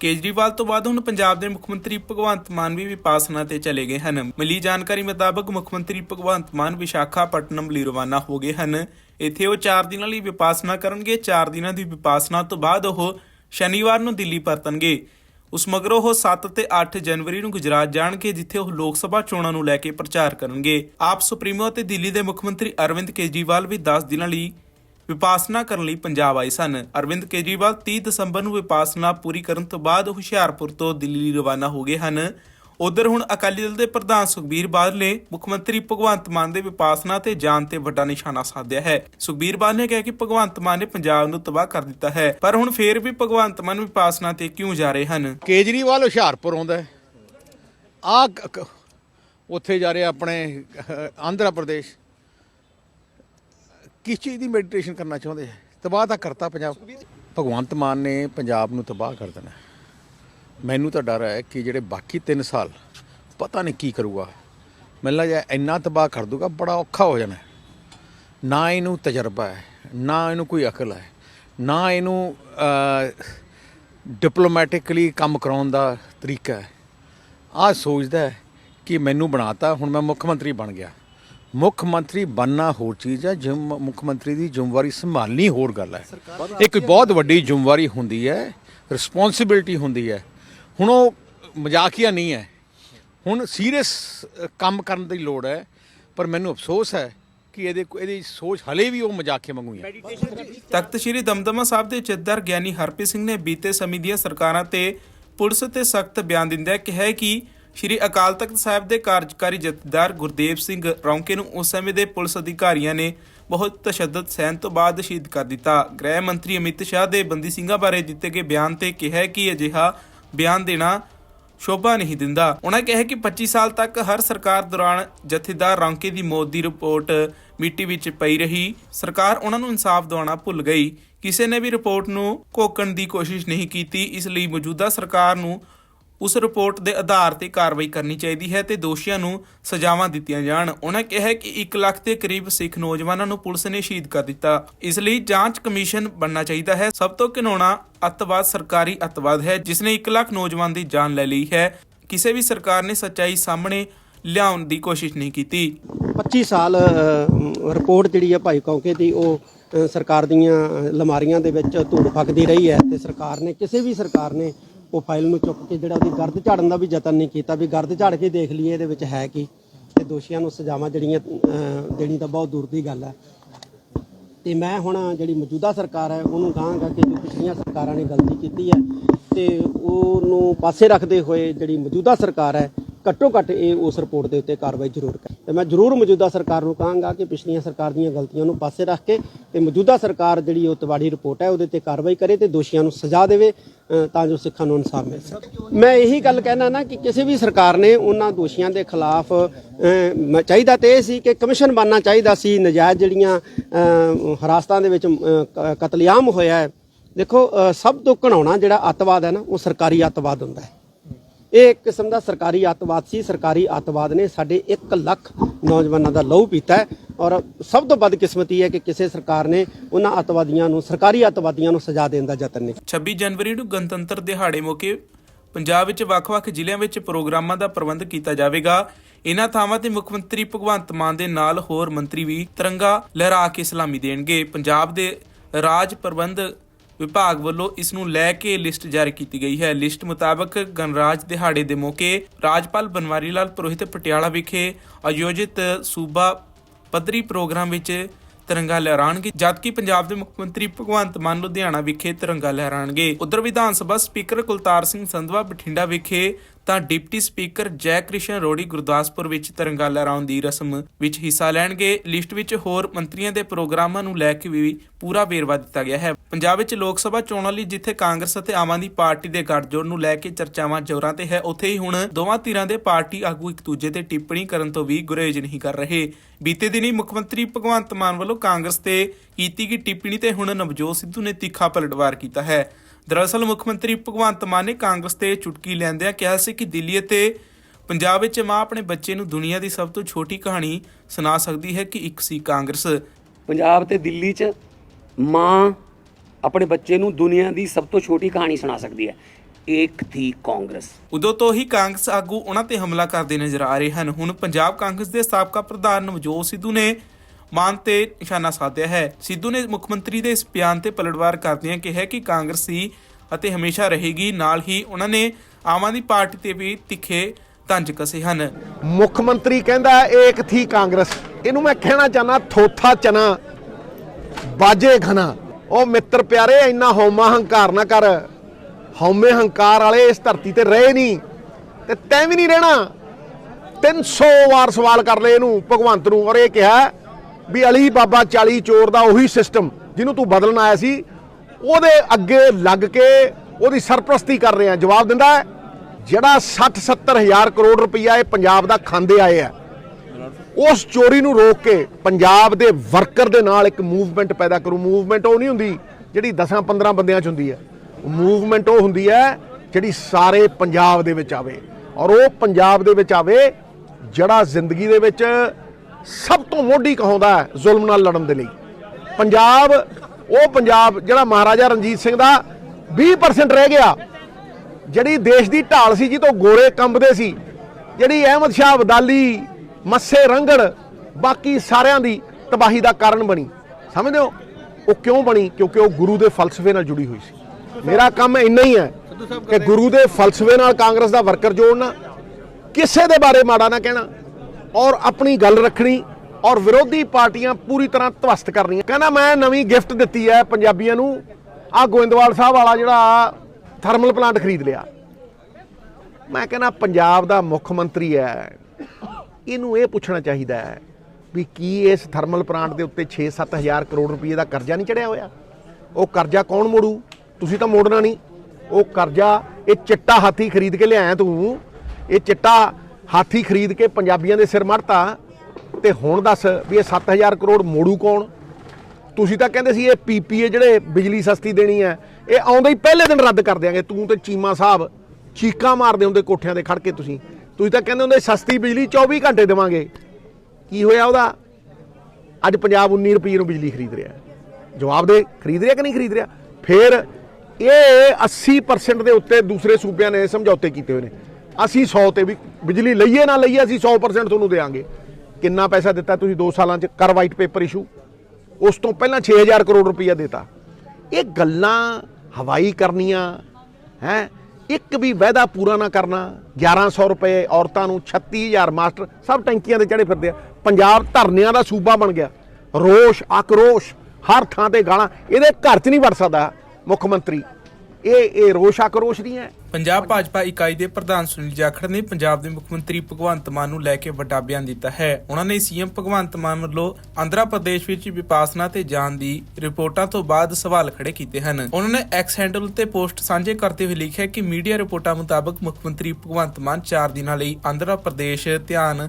ਕੇਜਰੀਵਾਲ ਤੋਂ ਬਾਅਦ ਹੁਣ ਪੰਜਾਬ ਦੇ ਮੁੱਖ ਮੰਤਰੀ ਭਗਵੰਤ ਮਾਨ ਵੀ ਵਿਪਾਸਨਾ ਤੇ ਚਲੇ ਗਏ ਹਨ। ਮਿਲੀ ਜਾਣਕਾਰੀ ਮੁਤਾਬਕ ਮੁੱਖ ਮੰਤਰੀ ਭਗਵੰਤ ਮਾਨ ਵਿਸ਼ਾਖਾਪਟਨਮ ਲਈ ਰਵਾਨਾ ਹੋ ਗਏ ਹਨ। ਇੱਥੇ ਉਹ 4 ਦਿਨਾਂ ਲਈ ਵਿਪਾਸਨਾ ਕਰਨਗੇ 4 ਦਿਨਾਂ ਦੀ ਵਿਪਾਸਨਾ ਤੋਂ ਬਾਅਦ ਉਹ ਸ਼ਨੀਵਾਰ ਨੂੰ ਦਿੱਲੀ ਪਰਤਣਗੇ। ਉਸ ਮਗਰੋਂ ਉਹ 7 ਤੇ 8 ਜਨਵਰੀ ਨੂੰ ਗੁਜਰਾਤ ਜਾਣਗੇ, ਜਿੱਥੇ ਉਹ ਲੋਕ ਸਭਾ ਚੋਣਾਂ ਨੂੰ ਲੈ ਕੇ ਪ੍ਰਚਾਰ ਕਰਨਗੇ। ਆਪ ਸੁਪਰੀਮੋ ਅਤੇ ਦਿੱਲੀ ਦੇ ਮੁੱਖ ਮੰਤਰੀ ਅਰਵਿੰਦ ਕੇਜਰੀਵਾਲ ਵੀ 10 ਦਿਨਾਂ ਲਈ ਵਿਪਾਸਨਾ ਕਰਨ ਲਈ ਪੰਜਾਬ ਆਏ ਸਨ। ਅਰਵਿੰਦ ਕੇਜਰੀਵਾਲ 30 ਦਸੰਬਰ ਨੂੰ ਵਿਪਾਸਨਾ ਪੂਰੀ ਕਰਨ ਤੋਂ ਬਾਅਦ ਹੁਸ਼ਿਆਰਪੁਰ ਤੋਂ ਦਿੱਲੀ ਲਈ ਰਵਾਨਾ ਹੋ ਗਏ ਹਨ। ਉਧਰ ਹੁਣ ਅਕਾਲੀ ਦਲ ਦੇ ਪ੍ਰਧਾਨ ਸੁਖਬੀਰ ਬਾਦਲ ਨੇ ਮੁੱਖ ਮੰਤਰੀ ਭਗਵੰਤ ਮਾਨ ਦੇ ਵਿਪਾਸਨਾ ਤੇ ਜਾਨ ਤੇ ਵੱਡਾ ਨਿਸ਼ਾਨਾ ਸਾਧਿਆ ਹੈ। ਸੁਖਬੀਰ ਬਾਦਲ ਨੇ ਕਿਹਾ ਕਿ ਭਗਵੰਤ ਮਾਨ ਨੇ ਪੰਜਾਬ ਨੂੰ ਤਬਾਹ ਕਰ ਦਿੱਤਾ ਹੈ, ਪਰ ਹੁਣ ਫੇਰ ਵੀ ਭਗਵੰਤ ਮਾਨ ਵਿਪਾਸਨਾ ਤੇ ਕਿਉਂ ਜਾ ਰਹੇ ਹਨ? ਕੇਜਰੀਵਾਲ ਹੁਸ਼ਿਆਰਪੁਰ ਆਉਂਦਾ ਹੈ। ਆ ਉੱਥੇ ਜਾ ਰਿਹਾ ਆਪਣੇ ਆਂਧਰਾ ਪ੍ਰਦੇਸ਼। ਕਿਸ ਚੀਜ਼ ਦੀ ਮੈਡੀਟੇਸ਼ਨ ਕਰਨਾ ਚਾਹੁੰਦੇ ਹੈ ਤਬਾਹ ਤਾਂ ਕਰਤਾ ਪੰਜਾਬ। ਭਗਵੰਤ ਮਾਨ ਨੇ ਪੰਜਾਬ ਨੂੰ ਤਬਾਹ ਕਰ ਦੇਣਾ। ਮੈਨੂੰ ਤਾਂ ਡਰ ਹੈ ਕਿ ਜਿਹੜੇ ਬਾਕੀ 3 ਸਾਲ ਪਤਾ ਨਹੀਂ ਕੀ ਕਰੂਗਾ। ਮੈਨੂੰ ਲੱਗਦਾ ਇੰਨਾ ਤਬਾਹ ਕਰ ਦੂਗਾ, ਬੜਾ ਔਖਾ ਹੋ ਜਾਣਾ। ਨਾ ਇਹਨੂੰ ਤਜਰਬਾ ਹੈ, ਨਾ ਇਹਨੂੰ ਕੋਈ ਅਕਲ ਹੈ, ਨਾ ਇਹਨੂੰ ਡਿਪਲੋਮੈਟਿਕਲੀ ਕੰਮ ਕਰਾਉਣ ਦਾ ਤਰੀਕਾ ਹੈ। ਆ ਸੋਚਦਾ ਕਿ ਮੈਨੂੰ ਬਣਾਤਾ, ਹੁਣ ਮੈਂ ਮੁੱਖ ਮੰਤਰੀ ਬਣ ਗਿਆ। ਮੁੱਖ ਮੰਤਰੀ ਬਣਨਾ ਹੋਰ ਚੀਜ਼ ਹੈ, ਜਿਮ ਮੁੱਖ ਮੰਤਰੀ ਦੀ ਜ਼ਿੰਮੇਵਾਰੀ ਸੰਭਾਲਣੀ ਹੋਰ ਗੱਲ ਹੈ। ਇੱਕ ਬਹੁਤ ਵੱਡੀ ਜ਼ਿੰਮੇਵਾਰੀ ਹੁੰਦੀ ਹੈ ਰਿਸਪੌਂਸਿਬਿਲਟੀ ਹੁੰਦੀ ਹੈ। ਹੁਣ ਉਹ ਮਜ਼ਾਕੀਆ ਨਹੀਂ ਹੈ। ਹੁਣ ਸੀਰੀਅਸ ਕੰਮ ਕਰਨ ਦੀ ਲੋੜ ਹੈ, ਪਰ ਮੈਨੂੰ ਅਫਸੋਸ ਹੈ ਕਿ ਇਹਦੇ ਇਹਦੀ ਸੋਚ ਹਲੇ ਵੀ ਉਹ ਮਜ਼ਾਕੀਆ ਵਾਂਗੂ ਹੀ ਹੈ। ਤਖਤ ਸ੍ਰੀ ਦਮਦਮਾ ਸਾਹਿਬ ਦੇ ਜੱਦਰ ਗਿਆਨੀ ਹਰਪ੍ਰੀਤ ਸਿੰਘ ਨੇ ਬੀਤੇ ਸਮੇਂ ਦੀਆਂ ਸਰਕਾਰਾਂ ਤੇ ਪੁਲਿਸ ਤੇ ਸਖਤ ਬਿਆਨ ਦਿੰਦਿਆਂ ਕਿਹਾ ਕਿ ਸ੍ਰੀ ਅਕਾਲ ਤਖਤ ਸਾਹਿਬ ਦੇ ਕਾਰਜਕਾਰੀ ਜਥੇਦਾਰ ਗੁਰਦੇਵ ਸਿੰਘ ਰੌਂਕੇ ਨੂੰ ਉਸ ਸਮੇਂ ਦੇ ਪੁਲਿਸ ਅਧਿਕਾਰੀਆਂ ਨੇ ਬਹੁਤ ਤਸ਼ੱਦਦ ਸਹਿਣ ਤੋਂ ਬਾਅਦ ਸ਼ਹੀਦ ਕਰ ਦਿੱਤਾ। ਗ੍ਰਹਿ ਮੰਤਰੀ ਅਮਿਤ ਸ਼ਾਹ ਦੇ ਬੰਦੀ ਸਿੰਘਾਂ ਬਾਰੇ ਦਿੱਤੇ ਗਏ ਬਿਆਨ ਤੇ ਕਿਹਾ ਕਿ ਅਜਿਹਾ ਬਿਆਨ ਦੇਣਾ ਸ਼ੋਭਾ ਨਹੀਂ ਦਿੰਦਾ। ਉਹਨਾਂ ਕਿਹਾ ਕਿ 25 ਸਾਲ ਤੱਕ ਹਰ ਸਰਕਾਰ ਦੌਰਾਨ ਜਥੇਦਾਰ ਰੌਂਕੇ ਦੀ ਮੌਤ ਦੀ ਰਿਪੋਰਟ ਮਿੱਟੀ ਵਿੱਚ ਪਈ ਰਹੀ। ਸਰਕਾਰ ਉਹਨਾਂ ਨੂੰ ਇਨਸਾਫ ਦਿਵਾਉਣਾ ਭੁੱਲ ਗਈ। ਕਿਸੇ ਨੇ ਵੀ ਰਿਪੋਰਟ ਨੂੰ ਘੋਕਣ ਦੀ ਕੋਸ਼ਿਸ਼ ਨਹੀਂ ਕੀਤੀ। ਇਸ ਲਈ ਮੌਜੂਦਾ ਸਰਕਾਰ ਨੂੰ ਉਸ ਰਿਪੋਰਟ ਦੇ ਆਧਾਰ ਤੇ ਕਾਰਵਾਈ ਕਰਨੀ ਚਾਹੀਦੀ ਹੈ ਤੇ ਦੋਸ਼ੀਆਂ ਨੂੰ ਸਜ਼ਾਵਾਂ ਦਿੱਤੀਆਂ ਜਾਣ। ਉਹਨਾਂ ਕਿਹਾ ਕਿ 1 ਲੱਖ ਦੇ ਕਰੀਬ ਸਿੱਖ ਨੌਜਵਾਨਾਂ ਨੂੰ ਪੁਲਿਸ ਨੇ ਸ਼ਹੀਦ ਕਰ ਦਿੱਤਾ। ਇਸ ਲਈ ਜਾਂਚ ਕਮਿਸ਼ਨ ਬਣਨਾ ਚਾਹੀਦਾ ਹੈ। ਸਭ ਤੋਂ ਘਿਨਾਉਣਾ ਅੱਤਵਾਦ ਸਰਕਾਰੀ ਅੱਤਵਾਦ ਹੈ ਜਿਸ ਨੇ 1 ਲੱਖ ਨੌਜਵਾਨ ਦੀ ਜਾਨ ਲੈ ਲਈ ਹੈ। ਕਿਸੇ ਵੀ ਸਰਕਾਰ ਨੇ ਸੱਚਾਈ ਸਾਹਮਣੇ ਲਿਆਉਣ ਦੀ ਕੋਸ਼ਿਸ਼ ਨਹੀਂ ਕੀਤੀ। 25 ਸਾਲ ਰਿਪੋਰਟ ਜਿਹੜੀ ਹੈ ਭਾਈ ਕੌਂਕੇ ਦੀ ਉਹ ਸਰਕਾਰ ਦੀਆਂ ਅ, ਲਮਾਰੀਆਂ ਦੇ ਵਿੱਚ ਧੂੜ ਫੱਕਦੀ ਰਹੀ ਹੈ ਤੇ ਸਰਕਾਰ ਨੇ ਕਿਸੇ ਵੀ ਸਰਕਾਰ ਨੇ ਉਹ ਫਾਈਲ ਨੂੰ ਚੁੱਕ ਕੇ ਜਿਹੜਾ ਉਹਦੀ ਗਰਦ ਝਾੜਨ ਦਾ ਵੀ ਯਤਨ ਨਹੀਂ ਕੀਤਾ ਵੀ ਗਰਦ ਝਾੜ ਕੇ ਦੇਖ ਲਈਏ ਇਹਦੇ ਵਿੱਚ ਹੈ ਕੀ। ਤੇ ਦੋਸ਼ੀਆਂ ਨੂੰ ਸਜ਼ਾਵਾਂ ਜਿਹੜੀਆਂ ਅ, ਦੇਣੀ ਤਾਂ ਬਹੁਤ ਦੂਰ ਦੀ ਗੱਲ ਹੈ। ਤੇ ਮੈਂ ਹੁਣ ਜਿਹੜੀ ਮੌਜੂਦਾ ਸਰਕਾਰ ਹੈ ਉਹਨੂੰ ਕਹਾਂਗਾ ਕਿ ਜੋ ਪਿਛਲੀਆਂ ਸਰਕਾਰਾਂ ਨੇ ਗਲਤੀ ਕੀਤੀ ਹੈ ਤੇ ਉਹਨੂੰ ਪਾਸੇ ਰੱਖਦੇ ਹੋਏ ਜਿਹੜੀ ਮੌਜੂਦਾ ਸਰਕਾਰ ਹੈ ਘੱਟੋ ਘੱਟ ਇਹ ਉਸ ਰਿਪੋਰਟ ਦੇ ਉੱਤੇ ਕਾਰਵਾਈ ਜ਼ਰੂਰ ਕਰੇ। ਤੇ ਮੈਂ ਜ਼ਰੂਰ ਮੌਜੂਦਾ ਸਰਕਾਰ ਨੂੰ ਕਹਾਂਗਾ ਕਿ ਪਿਛਲੀਆਂ ਸਰਕਾਰ ਦੀਆਂ ਗਲਤੀਆਂ ਨੂੰ ਪਾਸੇ ਰੱਖ ਕੇ ਤੇ ਮੌਜੂਦਾ ਸਰਕਾਰ ਜਿਹੜੀ ਉਹ ਤਵਾੜੀ ਰਿਪੋਰਟ ਹੈ ਉਹਦੇ ਤੇ ਕਾਰਵਾਈ ਕਰੇ ਤੇ ਦੋਸ਼ੀਆਂ ਨੂੰ ਸਜ਼ਾ ਦੇਵੇ ਤਾਂ ਜੋ ਸਿੱਖਾਂ ਨੂੰ ਇਨਸਾਫ ਮਿਲ ਸਕੇ। ਮੈਂ ਇਹੀ ਗੱਲ ਕਹਿਣਾ ਨਾ ਕਿ ਕਿਸੇ ਵੀ ਸਰਕਾਰ ਨੇ ਉਹਨਾਂ ਦੋਸ਼ੀਆਂ ਦੇ ਖਿਲਾਫ ਚਾਹੀਦਾ ਤੇ ਇਹ ਸੀ ਕਿ ਕਮਿਸ਼ਨ ਬਣਨਾ ਚਾਹੀਦਾ ਸੀ। ਨਜਾਇਜ਼ ਜਿਹੜੀਆਂ ਅ, ਹਰਾਸਤਾਂ ਦੇ ਵਿੱਚ ਕ- ਕਤਲੇਆਮ ਹੋਇਆ ਹੈ। ਦੇਖੋ ਸਭ ਤੋਂ ਘਣਾਉਣਾ ਜਿਹੜਾ ਅੱਤਵਾਦ ਹੈ ਨਾ ਉਹ ਸਰਕਾਰੀ ਅੱਤਵਾਦ ਹੁੰਦਾ ਹੈ। ਇਹ ਇੱਕ ਕਿਸਮ ਦਾ ਸਰਕਾਰੀ ਅੱਤਵਾਦ ਸੀ। ਸਰਕਾਰੀ ਅੱਤਵਾਦ ਨੇ ਸਾਡੇ 1 ਲੱਖ ਨੌਜਵਾਨਾਂ ਦਾ ਲਹੂ ਪੀਤਾ ਔਰ ਸਭ ਤੋਂ ਬਦਕਿਸਮਤੀ ਹੈ ਕਿ ਕਿਸੇ ਸਰਕਾਰ ਨੇ ਉਹਨਾਂ ਅੱਤਵਾਦੀਆਂ ਨੂੰ, ਸਰਕਾਰੀ ਅੱਤਵਾਦੀਆਂ ਨੂੰ ਸਜ਼ਾ ਦੇਣ ਦਾ ਯਤਨ ਨਹੀਂ 26 ਜਨਵਰੀ ਨੂੰ ਗਣਤੰਤਰ ਦਿਹਾੜੇ ਮੌਕੇ ਪੰਜਾਬ ਵਿੱਚ ਵੱਖ-ਵੱਖ ਜ਼ਿਲ੍ਹਿਆਂ ਵਿੱਚ ਪ੍ਰੋਗਰਾਮਾਂ ਦਾ ਪ੍ਰਬੰਧ ਕੀਤਾ ਜਾਵੇਗਾ। ਇਹਨਾਂ ਥਾਵਾਂ ਤੇ ਮੁੱਖ ਮੰਤਰੀ ਭਗਵੰਤ ਮਾਨ ਦੇ ਨਾਲ ਹੋਰ ਮੰਤਰੀ ਵੀ ਤਿਰੰਗਾ ਲਹਿਰਾ ਕੇ ਸਲਾਮੀ ਦੇਣਗੇ। ਪੰਜਾਬ ਦੇ ਰਾਜ ਪ੍ਰਬੰਧ ਵਿਭਾਗ ਵੱਲੋਂ ਇਸ ਨੂੰ ਲੈ ਕੇ ਲਿਸਟ ਜਾਰੀ ਕੀਤੀ ਗਈ ਹੈ। ਲਿਸਟ ਮੁਤਾਬਕ ਗਣਰਾਜ ਦਿਹਾੜੇ ਦੇ ਮੌਕੇ ਰਾਜਪਾਲ ਬਨਵਾਰੀ ਲਾਲ ਪੁਰੋਹਿਤ ਪਟਿਆਲਾ ਵਿਖੇ ਆਯੋਜਿਤ ਸੂਬਾ ਪੱਧਰੀ ਪ੍ਰੋਗਰਾਮ ਵਿੱਚ ਤਿਰੰਗਾ ਲਹਿਰਾਣਗੇ ਜਦਕਿ ਪੰਜਾਬ ਦੇ ਮੁੱਖ ਮੰਤਰੀ ਭਗਵੰਤ ਮਾਨ ਲੁਧਿਆਣਾ ਵਿਖੇ ਤਿਰੰਗਾ ਲਹਿਰਾਣਗੇ ਉਧਰ ਵਿਧਾਨ ਸਭਾ ਸਪੀਕਰ ਕੁਲਤਾਰ ਸਿੰਘ ਸੰਧਵਾ ਬਠਿੰਡਾ ਵਿਖੇ ਤਾਂ ਡਿਪਟੀ ਸਪੀਕਰ ਜੈ ਕ੍ਰਿਸ਼ਨ ਰੋੜੀ ਗੁਰਦਾਸਪੁਰ ਵਿੱਚ ਤਿਰੰਗਾ ਲਹਿਰਾਉਣ ਦੀ ਰਸਮ ਵਿੱਚ ਹਿੱਸਾ ਲੈਣਗੇ। ਲਿਸਟ ਵਿੱਚ ਹੋਰ ਮੰਤਰੀਆਂ ਦੇ ਪ੍ਰੋਗਰਾਮਾਂ ਨੂੰ ਲੈ ਕੇ ਵੀ ਪੂਰਾ ਵੇਰਵਾ ਦਿੱਤਾ ਗਿਆ ਹੈ। ਪੰਜਾਬ ਵਿੱਚ ਲੋਕ ਸਭਾ ਚੋਣਾਂ ਲਈ ਜਿੱਥੇ ਕਾਂਗਰਸ ਅਤੇ ਆਮ ਆਦਮੀ ਪਾਰਟੀ ਦੇ ਗੱਠਜੋੜ ਨੂੰ ਲੈ ਕੇ ਚਰਚਾਵਾਂ ਜ਼ੋਰਾਂ ਤੇ ਹੈ, ਉੱਥੇ ਹੀ ਹੁਣ ਦੋਵਾਂ ਧਿਰਾਂ ਦੇ ਪਾਰਟੀ ਆਗੂ ਇੱਕ ਦੂਜੇ ਤੇ ਟਿੱਪਣੀ ਕਰਨ ਤੋਂ ਵੀ ਗੁਰੇਜ਼ ਨਹੀਂ ਕਰ ਰਹੇ। ਬੀਤੇ ਦਿਨੀ ਮੁੱਖ ਮੰਤਰੀ ਭਗਵੰਤ ਮਾਨ ਵੱਲੋਂ ਕਾਂਗਰਸ ਤੇ ਕੀਤੀ ਗਈ ਟਿੱਪਣੀ ਤੇ ਹੁਣ ਨਵਜੋਤ ਸਿੱਧੂ ਨੇ ਤਿੱਖਾ ਪਲਟਵਾਰ ਕੀਤਾ ਹੈ। ਦਰਅਸਲ ਮੁੱਖ ਮੰਤਰੀ ਭਗਵੰਤ ਮਾਨ ਨੇ ਕਾਂਗਰਸ ਤੇ ਚੁਟਕੀ ਲੈਂਦਿਆਂ ਕਿਹਾ ਸੀ ਕਿ ਦਿੱਲੀ ਅਤੇ ਪੰਜਾਬ ਵਿੱਚ ਮਾਂ ਆਪਣੇ ਬੱਚੇ ਨੂੰ ਦੁਨੀਆ ਦੀ ਸਭ ਤੋਂ ਛੋਟੀ ਕਹਾਣੀ ਸੁਣਾ ਸਕਦੀ ਹੈ ਕਿ ਇੱਕ ਸੀ ਕਾਂਗਰਸ। ਪੰਜਾਬ ਤੇ ਦਿੱਲੀ 'ਚ ਮਾਂ ਆਪਣੇ ਬੱਚੇ ਨੂੰ ਦੁਨੀਆ ਦੀ ਸਭ ਤੋਂ ਛੋਟੀ ਕਹਾਣੀ ਸੁਣਾ ਸਕਦੀ ਹੈ। ਏਕ ਥੀ ਕਾਂਗਰਸ। ਉਦੋਂ ਤੋਂ ਹੀ ਕਾਂਗਰਸ ਆਗੂ ਉਹਨਾਂ ਤੇ ਹਮਲਾ ਕਰਦੇ ਨਜ਼ਰ ਆ ਰਹੇ ਹਨ। ਹੁਣ ਪੰਜਾਬ ਕਾਂਗਰਸ ਦੇ ਸਾਬਕਾ ਪ੍ਰਧਾਨ ਨਵਜੋਤ ਸਿੱਧੂ ਨੇ ਮਾਨ ਤੇ ਨਿਸ਼ਾਨਾ ਸਾਧਿਆ ਹੈ। ਸਿੱਧੂ ਨੇ ਮੁੱਖ ਮੰਤਰੀ ਦੇ ਇਸ ਬਿਆਨ ਤੇ ਪਲਟਵਾਰ ਕਰਦਿਆਂ ਕਿਹਾ ਕਿ ਕਾਂਗਰਸੀ ਅਤੇ ਹਮੇਸ਼ਾ ਰਹੇਗੀ, ਨਾਲ ਹੀ ਉਹਨਾਂ ਨੇ ਆਮ ਆਦਮੀ ਪਾਰਟੀ ਤੇ ਵੀ ਤਿੱਖੇ ਤੰਜ ਕਸੇ ਹਨ। ਮੁੱਖ ਮੰਤਰੀ ਕਹਿੰਦਾ ਏਕ ਥੀ ਕਾਂਗਰਸ। ਇਹਨੂੰ ਮੈਂ ਕਹਿਣਾ ਚਾਹਨਾ ਥੋਥਾ ਚਨਾ, ਬਾਜੇ ਘਨਾ ਉਹ ਮਿੱਤਰ ਪਿਆਰੇ, ਇੰਨਾ ਹਉਮਾ ਹੰਕਾਰ ਨਾ ਕਰ। ਹਉਮੇ ਹੰਕਾਰ ਵਾਲੇ ਇਸ ਧਰਤੀ ਤੇ ਰਹੇ ਨਹੀਂ ਤੇ ਤੈਂ ਵੀ ਨਹੀਂ ਰਹਿਣਾ। 300 ਵਾਰ ਸਵਾਲ ਕਰ ਲਏ ਇਹਨੂੰ ਭਗਵੰਤ ਨੂੰ ਔਰ ਇਹ ਕਿਹਾ ਵੀ ਅਲੀ ਬਾਬਾ 40 ਚੋਰ ਦਾ ਉਹੀ ਸਿਸਟਮ ਜਿਹਨੂੰ ਤੂੰ ਬਦਲਣ ਆਇਆ ਸੀ, ਉਹਦੇ ਅੱਗੇ ਲੱਗ ਕੇ ਉਹਦੀ ਸਰਪ੍ਰਸਤੀ ਕਰ ਰਿਹਾ। ਜਵਾਬ ਦਿੰਦਾ ਹੈ, ਜਿਹੜਾ 60 70 ਹਜ਼ਾਰ ਕਰੋੜ ਰੁਪਈਆ ਇਹ ਪੰਜਾਬ ਦਾ ਖਾਂਦੇ ਆਏ ਆ ਉਸ ਚੋਰੀ ਨੂੰ ਰੋਕ ਕੇ ਪੰਜਾਬ ਦੇ ਵਰਕਰ ਦੇ ਨਾਲ ਇੱਕ ਮੂਵਮੈਂਟ ਪੈਦਾ ਕਰੂ। ਮੂਵਮੈਂਟ ਉਹ ਨਹੀਂ ਹੁੰਦੀ ਜਿਹੜੀ 10 15 ਬੰਦਿਆਂ 'ਚ ਹੁੰਦੀ ਹੈ। ਮੂਵਮੈਂਟ ਉਹ ਹੁੰਦੀ ਹੈ ਜਿਹੜੀ ਸਾਰੇ ਪੰਜਾਬ ਦੇ ਵਿੱਚ ਆਵੇ। ਔਰ ਉਹ ਪੰਜਾਬ ਦੇ ਵਿੱਚ ਆਵੇ, ਜਿਹੜਾ ਜ਼ਿੰਦਗੀ ਦੇ ਵਿੱਚ ਸਭ ਤੋਂ ਮੋਢੀ ਕਹਾਉਂਦਾ ਹੈ ਜ਼ੁਲਮ ਨਾਲ ਲੜਨ ਦੇ ਲਈ। ਪੰਜਾਬ, ਉਹ ਪੰਜਾਬ ਜਿਹੜਾ ਮਹਾਰਾਜਾ ਰਣਜੀਤ ਸਿੰਘ ਦਾ 20% ਰਹਿ ਗਿਆ। ਜਿਹੜੀ ਦੇਸ਼ ਦੀ ਢਾਲ ਸੀ ਜੀ ਤੋਂ ਗੋਰੇ ਕੰਬਦੇ ਸੀ, ਜਿਹੜੀ ਅਹਿਮਦ ਸ਼ਾਹ, ਅਬਦਾਲੀ, ਮੱਸੇ ਰੰਗੜ, ਬਾਕੀ ਸਾਰਿਆਂ ਦੀ ਤਬਾਹੀ ਦਾ ਕਾਰਨ ਬਣੀ। ਸਮਝਦੇ ਹੋ? ਉਹ ਕਿਉਂ ਬਣੀ? ਕਿਉਂਕਿ ਉਹ ਗੁਰੂ ਦੇ ਫਲਸਫੇ ਨਾਲ ਜੁੜੀ ਹੋਈ ਸੀ। ਮੇਰਾ ਕੰਮ ਇੰਨਾ ਹੀ ਹੈ ਕਿ ਗੁਰੂ ਦੇ ਫਲਸਫੇ ਨਾਲ ਕਾਂਗਰਸ ਦਾ ਵਰਕਰ ਜੋੜਨਾ, ਕਿਸੇ ਦੇ ਬਾਰੇ ਮਾੜਾ ਨਾ ਕਹਿਣਾ। ਔਰ ਆਪਣੀ ਗੱਲ ਰੱਖਣੀ ਔਰ ਵਿਰੋਧੀ ਪਾਰਟੀਆਂ ਪੂਰੀ ਤਰ੍ਹਾਂ ਧਵਸਤ ਕਰਨੀਆਂ। ਕਹਿੰਦਾ ਮੈਂ ਨਵੀਂ ਗਿਫਟ ਦਿੱਤੀ ਹੈ ਪੰਜਾਬੀਆਂ ਨੂੰ। ਆ ਗੋਇੰਦਵਾਲ ਸਾਹਿਬ ਵਾਲਾ ਜਿਹੜਾ ਥਰਮਲ ਪਲਾਂਟ ਖਰੀਦ ਲਿਆ। ਮੈਂ ਕਹਿੰਦਾ ਪੰਜਾਬ ਦਾ ਮੁੱਖ ਮੰਤਰੀ ਹੈ। ਇਹਨੂੰ ਇਹ ਪੁੱਛਣਾ ਚਾਹੀਦਾ ਹੈ ਵੀ ਕੀ ਇਸ ਥਰਮਲ ਪਲਾਂਟ ਦੇ ਉੱਤੇ 6-7 ਹਜ਼ਾਰ ਕਰੋੜ ਰੁਪਏ ਦਾ ਕਰਜ਼ਾ ਨਹੀਂ ਚੜਿਆ ਹੋਇਆ? ਉਹ ਕਰਜ਼ਾ ਕੌਣ ਮੋੜੂ? ਤੁਸੀਂ ਤਾਂ ਮੋੜਨਾ ਨਹੀਂ। ਉਹ ਕਰਜ਼ਾ, ਇਹ ਚਿੱਟਾ ਹਾਥੀ ਖਰੀਦ ਕੇ ਲਿਆਇਆ ਤੂੰ। ਇਹ ਚਿੱਟਾ ਹਾਥੀ ਖਰੀਦ ਕੇ ਪੰਜਾਬੀਆਂ ਦੇ ਸਿਰ ਮੜਤਾ ਤੇ ਹੁਣ ਦੱਸ ਵੀ ਇਹ 7000 ਕਰੋੜ ਮੋੜੂ ਕੌਣ? ਤੁਸੀਂ ਤਾਂ ਕਹਿੰਦੇ ਸੀ ਇਹ ਪੀਪੀਏ ਜਿਹੜੇ ਬਿਜਲੀ ਸਸਤੀ ਦੇਣੀ ਹੈ, ਇਹ ਆਉਂਦੇ ਹੀ ਪਹਿਲੇ ਦਿਨ ਰੱਦ ਕਰ ਦਿਆਂਗੇ। ਤੂੰ ਤੇ ਚੀਮਾ ਸਾਹਿਬ ਚੀਕਾਂ ਮਾਰਦੇ ਹੁੰਦੇ ਕੋਠਿਆਂ ਤੇ ਖੜ ਕੇ ਤੁਸੀਂ। ਤੁਸੀਂ ਤਾਂ ਕਹਿੰਦੇ ਹੁੰਦੇ ਸਸਤੀ ਬਿਜਲੀ 24 ਘੰਟੇ ਦੇਵਾਂਗੇ। ਕੀ ਹੋਇਆ ਉਹਦਾ? ਅੱਜ ਪੰਜਾਬ 19 ਰੁਪਏ ਨੂੰ ਬਿਜਲੀ ਖਰੀਦ ਰਿਹਾ। ਜਵਾਬ ਦੇ, ਖਰੀਦ ਰਿਹਾ ਕਿ ਨਹੀਂ ਖਰੀਦ ਰਿਹਾ? ਫਿਰ ਇਹ 80% ਦੇ ਉੱਤੇ ਦੂਸਰੇ ਸੂਬਿਆਂ ਨੇ ਸਮਝੌਤੇ ਕੀਤੇ ਹੋਏ ਨੇ। ਅਸੀਂ 100 ਤੇ ਵੀ ਬਿਜਲੀ ਲਈਏ ਨਾ ਲਈਏ, ਅਸੀਂ 100% ਤੁਹਾਨੂੰ ਦੇਵਾਂਗੇ ਕਿੰਨਾ ਪੈਸਾ ਦਿੱਤਾ ਤੁਸੀਂ 2 ਸਾਲਾਂ ਚ ਕਰ ਵਾਈਟ ਪੇਪਰ ਇਸ਼ੂ ਉਸ ਤੋਂ ਪਹਿਲਾਂ 6000 ਕਰੋੜ ਰੁਪਈਆ ਦਿੱਤਾ। ਇਹ ਗੱਲਾਂ ਹਵਾਈ ਕਰਨੀਆਂ, ਹੈ? ਇੱਕ ਵੀ ਵਾਅਦਾ ਪੂਰਾ ਨਾ ਕਰਨਾ 1100 ਰੁਪਏ ਔਰਤਾਂ ਨੂੰ 36000 ਮਾਸਟਰ, ਸਭ ਟੈਂਕੀਆਂ ਤੇ ਚੜੇ ਫਿਰਦੇ ਆ। ਪੰਜਾਬ ਧਰਨਿਆਂ ਦਾ ਸੂਬਾ ਬਣ ਗਿਆ। ਰੋਸ਼, ਆਕਰੋਸ਼, ਹਰ ਥਾਂ ਤੇ ਗਾਲਾਂ। ਇਹਦੇ ਘਰ 'ਚ ਨਹੀਂ ਵੜ ਸਕਦਾ ਮੁੱਖ ਮੰਤਰੀ। ਇਹ ਇਹ ਰੋਸ਼, ਆਕਰੋਸ਼ ਨਹੀਂ ਹੈ। ਪੰਜਾਬ ਭਾਜਪਾ ਇਕਾਈ ਦੇ ਪ੍ਰਧਾਨ ਸੁਨੀਲ ਜਾਖੜ ਨੇ ਪੰਜਾਬ ਦੇ ਮੁੱਖ ਮੰਤਰੀ ਭਗਵੰਤ ਮਾਨ ਨੂੰ ਲੈ ਕੇ ਵੱਡਾ ਬਿਆਨ ਦਿੱਤਾ ਹੈ। ਉਹਨਾਂ ਨੇ ਸੀਐਮ ਭਗਵੰਤ ਮਾਨ ਵੱਲੋਂ ਆਂਧਰਾ ਪ੍ਰਦੇਸ਼ ਵਿੱਚ ਵਿਪਾਸਨਾ ਤੇ ਜਾਣ ਦੀ ਰਿਪੋਰਟਾਂ ਤੋਂ ਬਾਅਦ ਸਵਾਲ ਖੜੇ ਕੀਤੇ ਹਨ। ਉਹਨਾਂ ਨੇ ਐਕਸ ਹੈਂਡਲ ਤੇ ਪੋਸਟ ਸਾਂਝੇ ਕਰਦੇ ਹੋਏ ਲਿਖਿਆ ਕਿ ਮੀਡੀਆ ਰਿਪੋਰਟਾਂ ਮੁਤਾਬਕ ਮੁੱਖ ਮੰਤਰੀ ਭਗਵੰਤ ਮਾਨ 4 ਦਿਨਾਂ ਲਈ ਆਂਧਰਾ ਪ੍ਰਦੇਸ਼ ਧਿਆਨ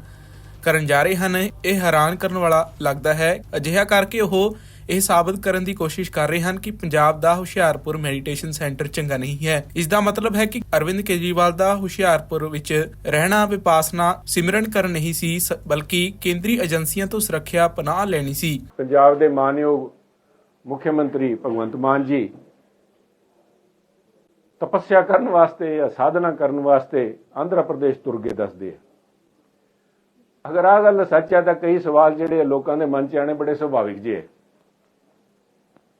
ਕਰਨ ਜਾ ਰਹੇ ਹਨ। ਇਹ ਹੈਰਾਨ ਕਰਨ ਵਾਲਾ ਲੱਗਦਾ ਹੈ। ਅਜਿਹਾ ਕਰਕੇ ਉਹ ਇਹ ਸਾਬਤ ਕਰਨ ਦੀ ਕੋਸ਼ਿਸ਼ ਕਰ ਰਹੇ ਹਨ ਕਿ ਪੰਜਾਬ ਦਾ ਹੁਸ਼ਿਆਰਪੁਰ ਮੈਡੀਟੇਸ਼ਨ ਸੈਂਟਰ ਚੰਗਾ ਨਹੀਂ ਹੈ। ਇਸ ਦਾ ਮਤਲਬ ਹੈ ਕਿ ਅਰਵਿੰਦ ਕੇਜਰੀਵਾਲ ਦਾ ਹੁਸ਼ਿਆਰਪੁਰ ਵਿੱਚ ਰਹਿਣਾ, ਵਿਪਾਸਨਾ, ਸਿਮਰਨ ਕਰਨ ਨਹੀਂ ਸੀ ਬਲਕਿ ਕੇਂਦਰੀ ਏਜੰਸੀਆਂ ਤੋਂ ਸੁਰੱਖਿਆ ਪਨਾਹ ਲੈਣੀ ਸੀ। ਪੰਜਾਬ ਦੇ ਮਾਨਯੋਗ ਮੁੱਖ ਮੰਤਰੀ ਭਗਵੰਤ ਮਾਨ ਜੀ ਤਪੱਸਿਆ ਕਰਨ ਵਾਸਤੇ ਜਾਂ ਸਾਧਨਾ ਕਰਨ ਵਾਸਤੇ ਆਂਧਰਾ ਪ੍ਰਦੇਸ਼ ਤੁਰ ਗਏ ਦੱਸਦੇ ਆ। ਅਗਰ ਆ ਗੱਲ ਸੱਚ ਹੈ ਤਾਂ ਕਈ ਸਵਾਲ ਜਿਹੜੇ ਲੋਕਾਂ ਦੇ ਮਨ 'ਚ ਆਣੇ ਬੜੇ ਸੁਭਾਵਿਕ ਜਿਹੇ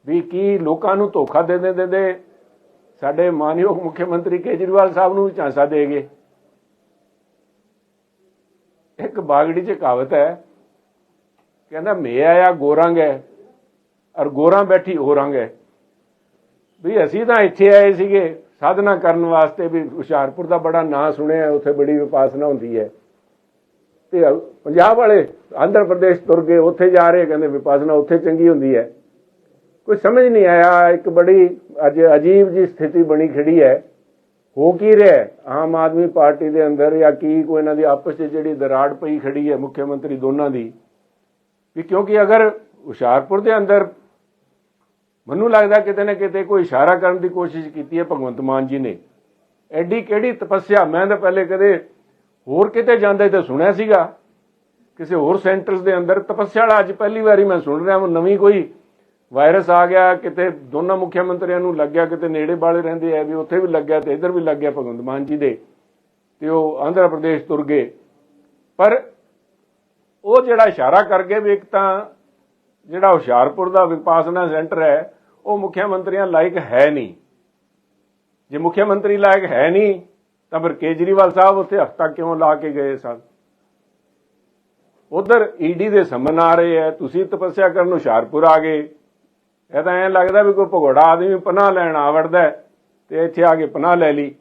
ਵੀ ਕੀ ਲੋਕਾਂ ਨੂੰ ਧੋਖਾ ਦੇ ਦੇ ਦੇ ਸਾਡੇ ਮਾਨਯੋਗ ਮੁੱਖ ਮੰਤਰੀ ਕੇਜਰੀਵਾਲ ਸਾਹਿਬ ਨੂੰ ਵੀ ਝਾਂਸਾ ਦੇਗੇ ਇੱਕ ਬਾਗੜੀ 'ਚ ਕਹਾਵਤ ਹੈ, ਕਹਿੰਦਾ, ਮੈਂ ਆਇਆ, ਗੋਰੰਗ ਹੈ ਔਰ ਗੋਰਾਂ ਬੈਠੀ ਹੋ ਹੈ। ਵੀ ਅਸੀਂ ਤਾਂ ਇੱਥੇ ਆਏ ਸੀਗੇ ਸਾਧਨਾ ਕਰਨ ਵਾਸਤੇ ਵੀ ਹੁਸ਼ਿਆਰਪੁਰ ਦਾ ਬੜਾ ਨਾਂ ਸੁਣਿਆ, ਉੱਥੇ ਬੜੀ ਵਿਪਾਸਨਾ ਹੁੰਦੀ ਹੈ। ਤੇ ਪੰਜਾਬ ਵਾਲੇ ਆਂਧਰ ਪ੍ਰਦੇਸ਼ ਤੁਰ ਗਏ, ਉੱਥੇ ਜਾ ਰਹੇ, ਕਹਿੰਦੇ, ਵਿਪਾਸਨਾ ਉੱਥੇ ਚੰਗੀ ਹੁੰਦੀ ਹੈ। ਕੋਈ ਸਮਝ ਨਹੀਂ ਆਇਆ, ਇੱਕ ਬੜੀ ਅੱਜ ਅਜੀਬ ਜੀ ਸਥਿਤੀ ਬਣੀ ਖੜੀ ਹੈ। ਹੋ ਕੀ ਰਿਹਾ ਆਮ ਆਦਮੀ ਪਾਰਟੀ ਦੇ ਅੰਦਰ ਜਾਂ ਕੀ ਕੋਈ ਇਹਨਾਂ ਦੀ ਆਪਸ 'ਚ ਜਿਹੜੀ ਦਰਾੜ ਪਈ ਖੜੀ ਹੈ ਮੁੱਖ ਮੰਤਰੀ ਦੋਨਾਂ ਦੀ? ਵੀ ਕਿਉਂਕਿ ਅਗਰ ਹੁਸ਼ਿਆਰਪੁਰ ਦੇ ਅੰਦਰ ਮੈਨੂੰ ਲੱਗਦਾ ਕਿਤੇ ਨਾ ਕਿਤੇ ਕੋਈ ਇਸ਼ਾਰਾ ਕਰਨ ਦੀ ਕੋਸ਼ਿਸ਼ ਕੀਤੀ ਹੈ ਭਗਵੰਤ ਮਾਨ ਜੀ ਨੇ। ਐਡੀ ਕਿਹੜੀ ਤਪੱਸਿਆ? ਮੈਂ ਤਾਂ ਪਹਿਲੇ ਕਦੇ ਹੋਰ ਕਿਤੇ ਜਾਂਦੇ ਤਾਂ ਸੁਣਿਆ ਸੀਗਾ। ਕਿਸੇ ਹੋਰ ਸੈਂਟਰਸ ਦੇ ਅੰਦਰ ਤਪੱਸਿਆ ਵਾਲਾ ਅੱਜ ਪਹਿਲੀ ਵਾਰੀ ਮੈਂ ਸੁਣ ਰਿਹਾ ਹਾਂ ਨਵੀਂ ਕੋਈ ਵਾਇਰਸ ਆ ਗਿਆ, ਕਿਤੇ ਦੋਨਾਂ ਮੁੱਖ ਮੰਤਰੀਆਂ ਨੂੰ ਲੱਗਿਆ, ਕਿਤੇ ਨੇੜੇ ਵਾਲੇ ਰਹਿੰਦੇ ਆ, ਵੀ ਉੱਥੇ ਵੀ ਲੱਗਿਆ ਤੇ ਇੱਧਰ ਵੀ ਲੱਗਿਆ ਭਗਵੰਤ ਮਾਨ ਜੀ ਦੇ, ਤੇ ਉਹ ਆਂਧਰਾ ਪ੍ਰਦੇਸ਼ ਤੁਰ ਗਏ। ਪਰ ਉਹ ਜਿਹੜਾ ਇਸ਼ਾਰਾ ਕਰ ਗਏ ਵੀ ਇੱਕ ਤਾਂ ਜਿਹੜਾ ਹੁਸ਼ਿਆਰਪੁਰ ਦਾ ਵਿਪਾਸਨਾ ਸੈਂਟਰ ਹੈ, ਉਹ ਮੁੱਖ ਮੰਤਰੀਆਂ ਲਾਇਕ ਹੈ ਨਹੀਂ। ਜੇ ਮੁੱਖ ਮੰਤਰੀ ਲਾਇਕ ਹੈ ਨਹੀਂ, ਤਾਂ ਫਿਰ ਕੇਜਰੀਵਾਲ ਸਾਹਿਬ ਉੱਥੇ ਹਫਤਾ ਕਿਉਂ ਲਾ ਕੇ ਗਏ ਸਨ? ਉਧਰ ਈਡੀ ਦੇ ਸਮਨ ਆ ਰਹੇ ਹੈ, ਤੁਸੀਂ ਤਪੱਸਿਆ ਕਰਨ ਹੁਸ਼ਿਆਰਪੁਰ ਆ ਗਏ। ਇਹ ਤਾਂ ਐਂ ਲੱਗਦਾ ਵੀ ਕੋਈ ਭਗੋੜਾ ਆਦਮੀ ਪਨਾਹ ਲੈਣ ਆਵੜਦਾ ਤੇ ਇੱਥੇ ਆ ਕੇ ਪਨਾਹ ਲੈ ਲਈ।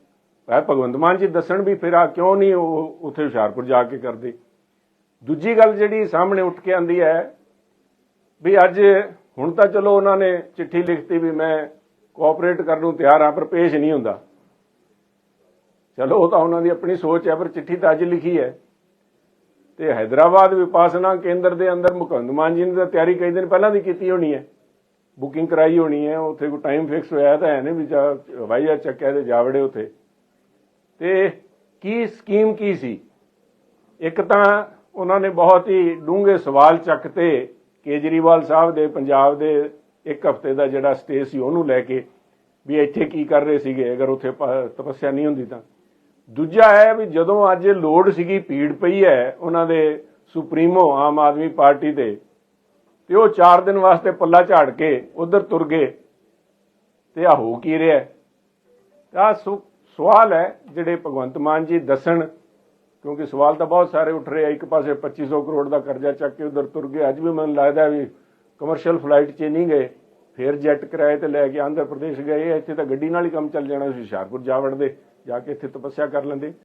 ਭਾਈ ਭਗਵੰਤ ਮਾਨ ਜੀ ਦੱਸਣ ਵੀ ਫਿਰ ਆ ਕਿਉਂ ਨਹੀਂ ਉਹ ਉੱਥੇ ਹੁਸ਼ਿਆਰਪੁਰ ਜਾ ਕੇ ਕਰਦੇ। ਦੂਜੀ ਗੱਲ ਜਿਹੜੀ ਸਾਹਮਣੇ ਉੱਠ ਕੇ ਆਂਦੀ ਹੈ ਵੀ ਅੱਜ ਹੁਣ ਤਾਂ ਚਲੋ ਉਹਨਾਂ ਨੇ ਚਿੱਠੀ ਲਿਖਤੀ ਵੀ ਮੈਂ ਕੋਆਪਰੇਟ ਕਰਨ ਨੂੰ ਤਿਆਰ ਆ ਪਰ ਪੇਸ਼ ਨਹੀਂ ਹੁੰਦਾ। ਚਲੋ ਉਹ ਤਾਂ ਉਹਨਾਂ ਦੀ ਆਪਣੀ ਸੋਚ ਹੈ, ਪਰ ਚਿੱਠੀ ਤਾਂ ਅੱਜ ਲਿਖੀ ਹੈ। ਤੇ ਹైదరాబాద్ ਵਿਪਾਸਨਾ ਕੇਂਦਰ ਦੇ ਅੰਦਰ ਮੁਕੰਦ ਮਾਨ ਜੀ ਨੇ ਤਾਂ ਤਿਆਰੀ ਕਈ ਦਿਨ ਪਹਿਲਾਂ ਦੀ ਕੀਤੀ ਹੋਣੀ ਹੈ। ਬੁਕਿੰਗ ਕਰਾਈ ਹੋਣੀ ਹੈ, ਉੱਥੇ ਕੋਈ ਟਾਈਮ ਫਿਕਸ ਹੋਇਆ ਤਾਂ ਹੈ ਨਹੀਂ ਵੀ ਜਾ ਹਵਾਈ ਚੱਕਿਆ ਤੇ ਜਾਵੜੇ ਉੱਥੇ। ਤੇ ਕੀ ਸਕੀਮ ਕੀ ਸੀ? ਇੱਕ ਤਾਂ ਉਹਨਾਂ ਨੇ ਬਹੁਤ ਹੀ ਡੂੰਘੇ ਸਵਾਲ ਚੱਕਤੇ ਕੇਜਰੀਵਾਲ ਸਾਹਿਬ ਦੇ, ਪੰਜਾਬ ਦੇ ਇੱਕ ਹਫ਼ਤੇ ਦਾ ਜਿਹੜਾ ਸਟੇ ਸੀ ਉਹਨੂੰ ਲੈ ਕੇ ਵੀ ਇੱਥੇ ਕੀ ਕਰ ਰਹੇ ਸੀਗੇ, ਅਗਰ ਉੱਥੇ ਤਪੱਸਿਆ ਨਹੀਂ ਹੁੰਦੀ ਤਾਂ। ਦੂਜਾ ਹੈ ਵੀ ਜਦੋਂ ਅੱਜ ਲੋੜ ਸੀਗੀ, ਭੀੜ ਪਈ ਹੈ, ਉਹਨਾਂ ਦੇ ਸੁਪਰੀਮੋ ਆਮ ਆਦਮੀ ਪਾਰਟੀ ਦੇ ਤੇ ਉਹ 4 ਦਿਨ ਵਾਸਤੇ ਪੱਲਾ ਝਾੜ ਕੇ ਉਧਰ ਤੁਰ ਗਏ। ਤੇ ਆ ਹੋ ਕੀ ਰਿਹਾ? ਆ ਸਵਾਲ ਹੈ ਜਿਹੜੇ ਭਗਵੰਤ ਮਾਨ ਜੀ ਦੱਸਣ, ਕਿਉਂਕਿ ਸਵਾਲ ਤਾਂ ਬਹੁਤ ਸਾਰੇ ਉੱਠ ਰਹੇ ਆ। ਇੱਕ ਪਾਸੇ 2500 ਕਰੋੜ ਦਾ ਕਰਜ਼ਾ ਚੱਕ ਕੇ ਉਧਰ ਤੁਰ ਗਏ। ਅੱਜ ਵੀ ਮੈਨੂੰ ਲੱਗਦਾ ਵੀ ਕਮਰਸ਼ੀਅਲ ਫਲਾਈਟ 'ਚ ਨਹੀਂ ਗਏ, ਫਿਰ ਜੈਟ ਕਿਰਾਏ ਤੇ ਲੈ ਕੇ ਆਂਧਰਾ ਪ੍ਰਦੇਸ਼ ਗਏ। ਇੱਥੇ ਤਾਂ ਗੱਡੀ ਨਾਲ ਹੀ ਕੰਮ ਚੱਲ ਜਾਣਾ ਸੀ, ਹੁਸ਼ਿਆਰਪੁਰ ਜਾ ਵੜਦੇ, ਜਾ ਕੇ ਇੱਥੇ ਤਪੱਸਿਆ ਕਰ ਲੈਂਦੇ।